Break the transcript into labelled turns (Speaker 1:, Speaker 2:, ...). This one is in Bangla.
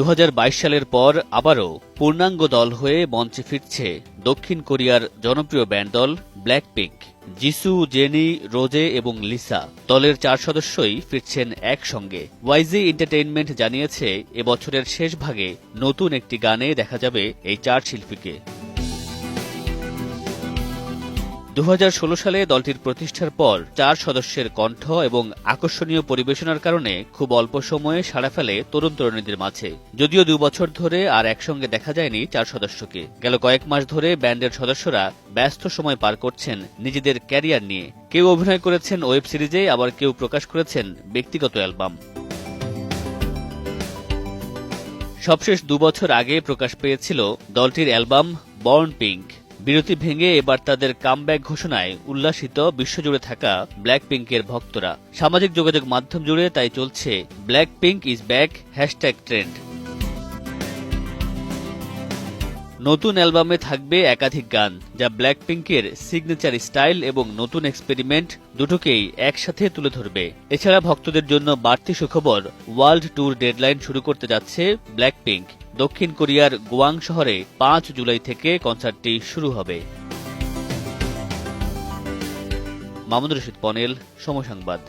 Speaker 1: দু হাজার বাইশ সালের পর আবারও পূর্ণাঙ্গ দল হয়ে মঞ্চে ফিরছে দক্ষিণ কোরিয়ার জনপ্রিয় ব্যান্ড দল ব্ল্যাক পিঙ্ক জিসু, জেনি, রোজে এবং লিসা দলের চার সদস্যই ফিরছেন একসঙ্গে। ওয়াইজি এন্টারটেইনমেন্ট জানিয়েছে, এবছরের শেষ ভাগে নতুন একটি গানে দেখা যাবে এই চার শিল্পীকে। দু হাজার ষোলো সালে দলটির প্রতিষ্ঠার পর চার সদস্যের কণ্ঠ এবং আকর্ষণীয় পরিবেশনার কারণে খুব অল্প সময়ে সাড়া ফেলে তরুণ তরুণীদের মাঝে। যদিও দু বছর ধরে আর একসঙ্গে দেখা যায়নি চার সদস্যকে। গেল কয়েক মাস ধরে ব্যান্ডের সদস্যরা ব্যস্ত সময় পার করছেন নিজেদের ক্যারিয়ার নিয়ে। কেউ অভিনয় করেছেন ওয়েব সিরিজে, আবার কেউ প্রকাশ করেছেন ব্যক্তিগত অ্যালবাম। সবশেষ দুবছর আগে প্রকাশ পেয়েছিল দলটির অ্যালবাম বর্ন পিঙ্ক। বিরতি ভেঙে এবার তাদের কামব্যাক ঘোষণায় উল্লাসিত বিশ্বজুড়ে থাকা ব্ল্যাক পিঙ্কের ভক্তরা। সামাজিক যোগাযোগ মাধ্যম জুড়ে তাই চলছে Blackpink is back, hashtag trend. নতুন অ্যালবামে থাকবে একাধিক গান, যা ব্ল্যাক পিঙ্কের সিগনেচার স্টাইল এবং নতুন এক্সপেরিমেন্ট দুটোকেই একসাথে তুলে ধরবে। এছাড়া ভক্তদের জন্য বাড়তি সুখবর ওয়ার্ল্ড ট্যুর ডেডলাইন শুরু করতে যাচ্ছে ব্ল্যাক পিঙ্ক দক্ষিণ কোরিয়ার গোয়াং শহরে পাঁচ জুলাই থেকে কনসার্টটি শুরু হবে। মামুনুর রশিদ পনেল সমসংবাদ।